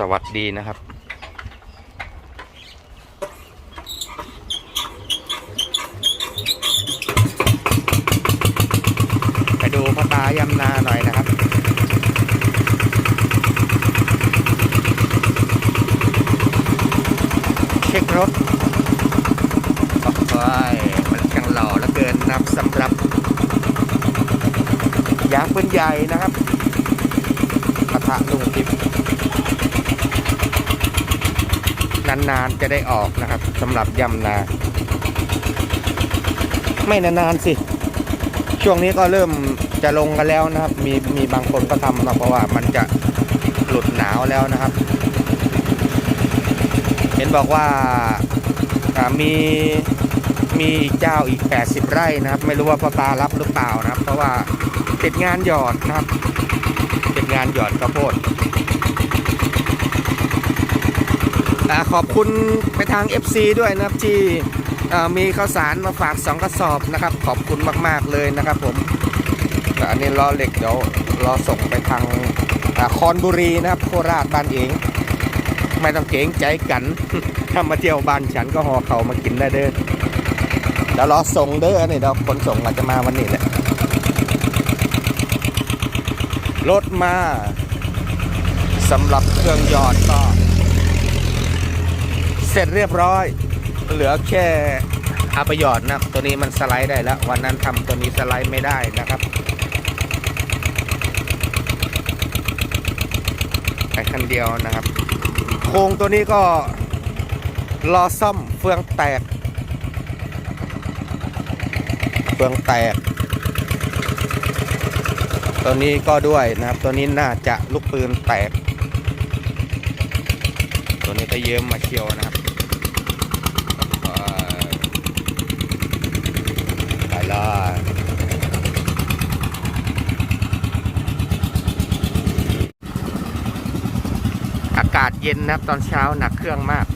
สวัสดีนะครับ ไปดูพ่อตายำนาหน่อยนะครับเช็ครถโอ้ยมันจังหล่อเหลือเกินนะครับสำหรับยางปืนใหญ่นะครับปะทะลุงทิพย์ นานๆจะได้ออกนะครับสำหรับยำนา ไม่นานๆสิ ช่วงนี้ก็เริ่มจะลงกันแล้วนะครับ มีมีบางคนก็ทำมาเพราะว่ามันจะหลุดหนาวแล้วนะครับ เห็นบอกว่ามีมีเจ้าอีก 80 ไร่นะครับ ไม่รู้ว่าพ่อตารับหรือเปล่านะครับ เพราะว่าติดงานหยอดนะครับ ติดงานหยอดข้าวโพด ขอบคุณไปทาง FC ด้วยนะครับที่มีข้าวสารมาฝากสองกระสอบนะครับ ขอบคุณมาก ๆ เลยนะครับผมอันนี้ล้อเหล็กเดี๋ยวรอส่งไปทางคอนบุรีนะครับ โคราชบ้านเองไม่ต้องเกรงใจกันถ้ามาเที่ยวบ้านฉันก็ห่อเขามากินได้เด้อเดี๋ยวรอส่งเด้อนี่เดี๋ยวคนส่งอาจจะมาวันนี้แหละรถมาสำหรับเครื่องยอดก็ เสร็จเรียบร้อย เหลือแค่เอาไปหยอดนะตัวนี้มันสไลด์ได้แล้ว วันนั้นทำตัวนี้สไลด์ไม่ได้นะครับไปคันเดียวนะครับ โครงตัวนี้ก็รอซ่อมเฟืองแตก เฟืองแตก ตัวนี้ก็ด้วยนะครับ ตัวนี้น่าจะลูกปืนแตก ตัวนี้ก็เยิ้มมาเชียวนะครับเอ่อไป เลยอากาศเย็นนะครับ ตอนเช้าหนักเครื่องมาก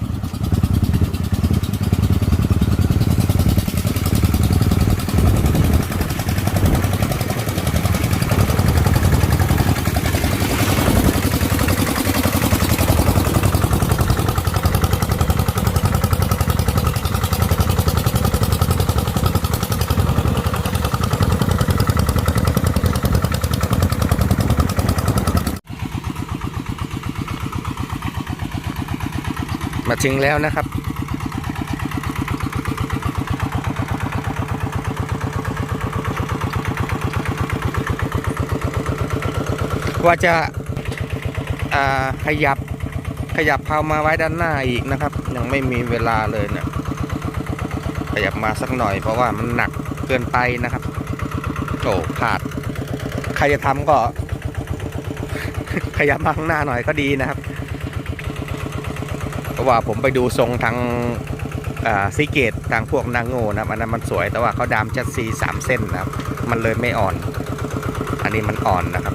มาถึงแล้วนะครับ ว่าจะาขยับขยับเผามาไว้ด้านหน้าอีกนะครับ ยังไม่มีเวลาเลยเนะขยับมาสักหน่อยเพราะว่ามันหนักเกินไปนะครับโอ้พลาด ใครจะทำก็ ขยับมาข้างหน้าหน่อยก็ดีนะครับ เพราะว่าผมไปดูทรงทางซีเกตทางพวกนางโง่นะครับอันนั้นมันสวยแต่ว่าเขาดามจัดซีสามเส้นนะครับ มันเลยไม่อ่อน อันนี้มันอ่อนนะครับ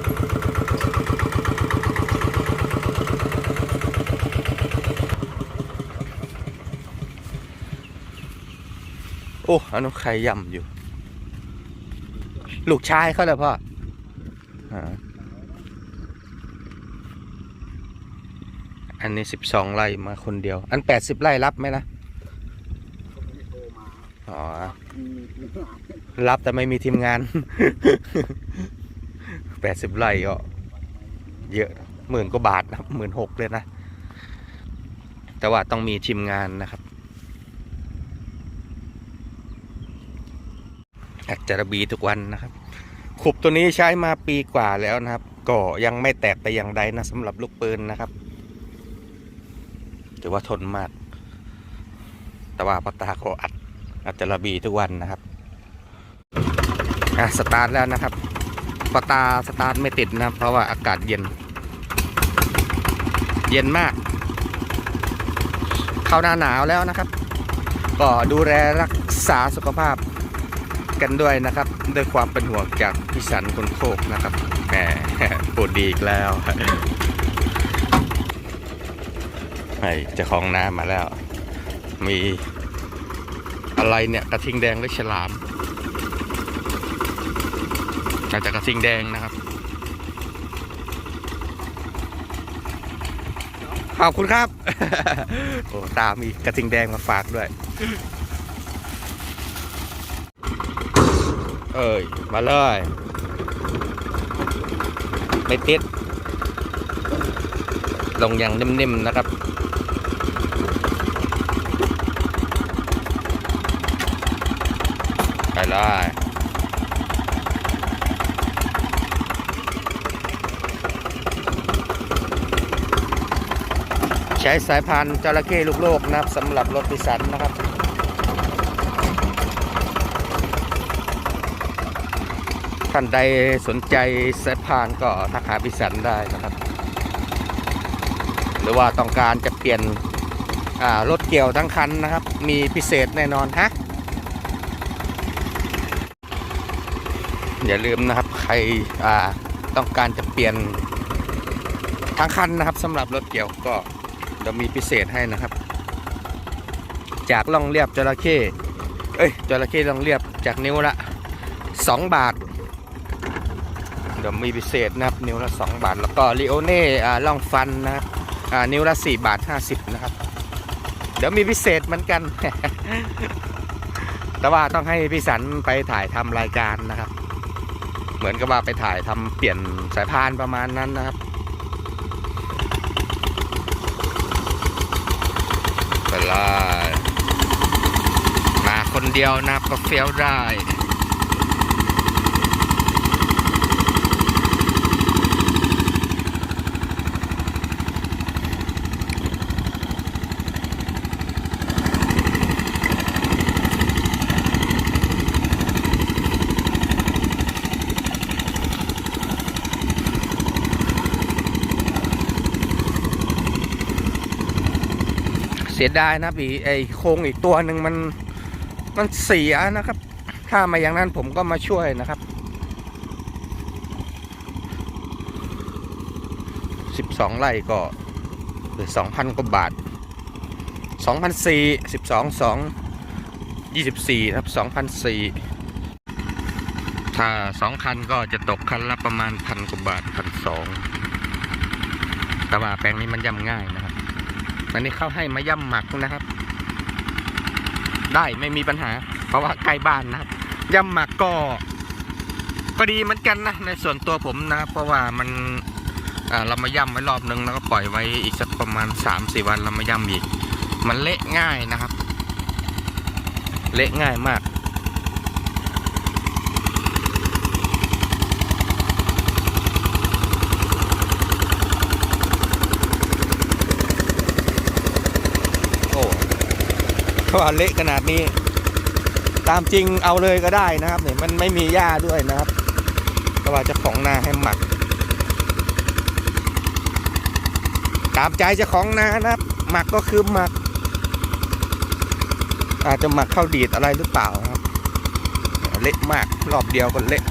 โอ้อันนั้นใครย่ำอยู่ ลูกชายเขาเลยพ่อ อันนี้สิบสองไร่มาคนเดียว อันแปดสิบไร่รับไหมนะอ๋อ รับแต่ไม่มีทีมงานแปดสิบไร่ก็เยอะหมื่นกว่าบาทนะหมื่นหกเลยนะ แต่ว่าต้องมีทีมงานนะครับอาจจระบีทุกวันนะครับ ขุบตัวนี้ใช้มาปีกว่าแล้วนะครับ ก็ยังไม่แตกแต่อย่างใดนะสำหรับลูกปืนนะครับ ถือว่าทนมาก แต่ว่าปตาก็อัดอัดจะระบีทุกวันนะครับอะสตาร์ทแล้วนะครับปตาสตาร์ทไม่ติดนะเพราะว่าอากาศเย็น เย็นมาก เข้าหน้าหนาวแล้วนะครับ ก็ดูแลรักษาสุขภาพกันด้วยนะครับ ด้วยความเป็นห่วงจากพี่สันคนโคกนะครับแหมปวดดีอีกแล้ว ไอ้จ้าของน้ำมาแล้ว มีอะไรเนี่ยกระทิงแดงหรือฉลามน่าจะกระทิงแดงนะครับ ขอบคุณครับ โอ้ตามีกระทิงแดงมาฝากด้วย เอ้ย มาเลยไม่ติดลงอย่างนิ่มๆนะครับ ไปเลยใช้สายพานจระเข้ลูกโลกนะครับสำหรับรถพิสันนะครับท่านใดสนใจสายพานก็ทักหาพิสันได้นะครับ หรือว่าต้องการจะเปลี่ยนรถเกี่ยวทั้งคันนะครับ มีพิเศษแน่นอนฮะ อย่าลืมนะครับ ใครต้องการจะเปลี่ยนทั้งคันนะครับสำหรับรถเกี่ยวก็เดี๋ยวมีพิเศษให้นะครับ จากล่องเรียบจระเข้เอ้ยจระเข้ล่องเรียบจากนิ้วละ 2 บาทเดี๋ยวมีพิเศษนะครับ นิ้วละ 2 บาท แล้วก็ลิโอเน่ล่องฟันนะครับนิ้วละ 4 บาท 50 นะครับ เดี๋ยวมีพิเศษเหมือนกัน แต่ว่าต้องให้พี่สันไปถ่ายทำรายการนะครับ เหมือนกับว่าไปถ่ายทำเปลี่ยนสายพานประมาณนั้นนะครับไปเลยมาคนเดียวนะก็เฟี้ยวได้ เสียดายนะพี่ไอโครงอีกตัวหนึ่งมันมันเสียนะครับ ถ้ามาอย่างนั้นผมก็มาช่วยนะครับ12ไร่ก็หลือ2,000กว่าบาท2,004 12 2 24ครับ2,004ถ้า2คันก็จะตกคันละประมาณพันกว่าบาทพันสองแต่ว่าแปลงนี้มันย่ำง่ายนะครับ อันนี้เขาให้มาย่ำหมักนะครับ ได้ไม่มีปัญหา เพราะว่าใกล้บ้านนะครับย่ำหมักก็ ก็ดีเหมือนกันนะในส่วนตัวผมนะเพราะว่ามันเรามาย่ำไว้รอบนึงแล้วก็ปล่อยไว้อีกสักประมาณ3าสี่วันเรามาย่ำอีก มันเละง่ายนะครับ เละง่ายมาก โอ้เพราะ ว่าเละขนาดนี้ ตามจริงเอาเลยก็ได้นะครับเนี่ยมันไม่มีหญ้าด้วยนะครับก็ว่าจะของนาให้หมัก ตามใจจะของนานะครับ หมักก็คือหมัก อาจจะหมักข้าวดีดอะไรหรือเปล่าครับ เละมากรอบเดียวก็เละ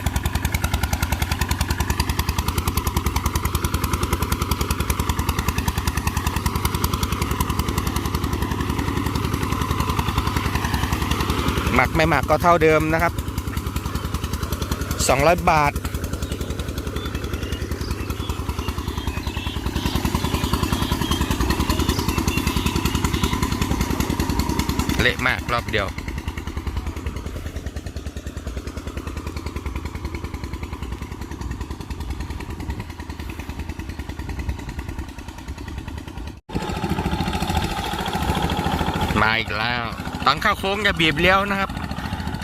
หมักไม่หมักก็เท่าเดิมนะครับ 200 บาท เละมากรอบเดียวมาอีกแล้ว ตอนเข้าโค้งอย่าบีบเลี้ยวนะครับ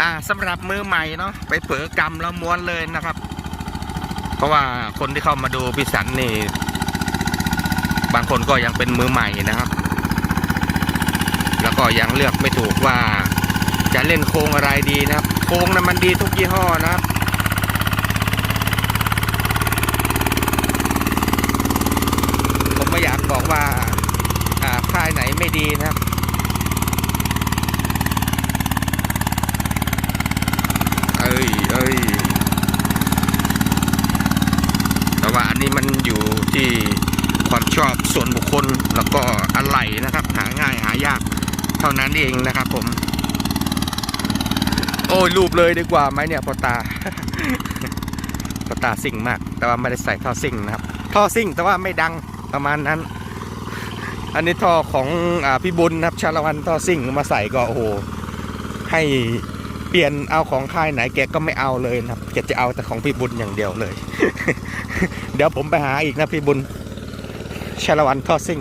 อ่าสำหรับมือใหม่เนาะไปเผลอกำแล้วม้วนเลยนะครับ เพราะว่าคนที่เข้ามาดูพิสันนี่ บางคนก็ยังเป็นมือใหม่นะครับ แล้วก็ยังเลือกไม่ถูกว่าจะเล่นโค้งอะไรดีนะครับ โค้งนั้นมันดีทุกยี่ห้อนะครับผมไม่อยากบอกว่าอ่าค่ายไหนไม่ดีนะครับ เอ้ยเอ้ย แต่ว่าอันนี้มันอยู่ที่ความชอบส่วนบุคคลแล้วก็อะไรนะครับ หาง่ายหายาก เท่านั้นเองนะครับผม โอ้ยรูปเลยดีกว่าไหมเนี่ยพอตาพอตาซิ่งมาก แต่ว่าไม่ได้ใส่ท่อซิ่งนะครับ ท่อซิ่งแต่ว่าไม่ดังประมาณนั้น อันนี้ท่อของอพี่บุญนะครับ ชาละวันท่อซิ่งมาใส่ก็โอ้โหให้ เปลี่ยนเอาของค่ายไหนแกก็ไม่เอาเลยนะครับแกจะเอาแต่ของพี่บุญอย่างเดียวเลย เดี๋ยวผมไปหาอีกนะพี่บุญชาลวันท่อซิ่ง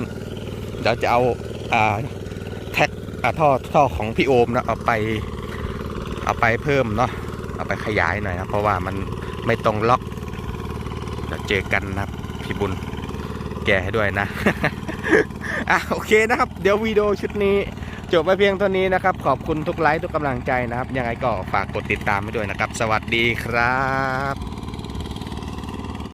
เดี๋ยวจะเอาอ่าแท็กอ่าท่อท่อของพี่โอมนะเอาไปเอาไปเพิ่มเนาะเอาไปขยายหน่อยนะเพราะว่ามันไม่ตรงล็อกเดี๋ยวเจอกันนะครับพี่บุญแกให้ด้วยนะอะโอเคนะครับ เดี๋ยววิดีโอชุดนี้ จบไปเพียงเท่านี้นะครับ ขอบคุณทุกไลค์ทุกกำลังใจนะครับ ยังไงก็ฝากกดติดตามไปด้วยนะครับ สวัสดีครับ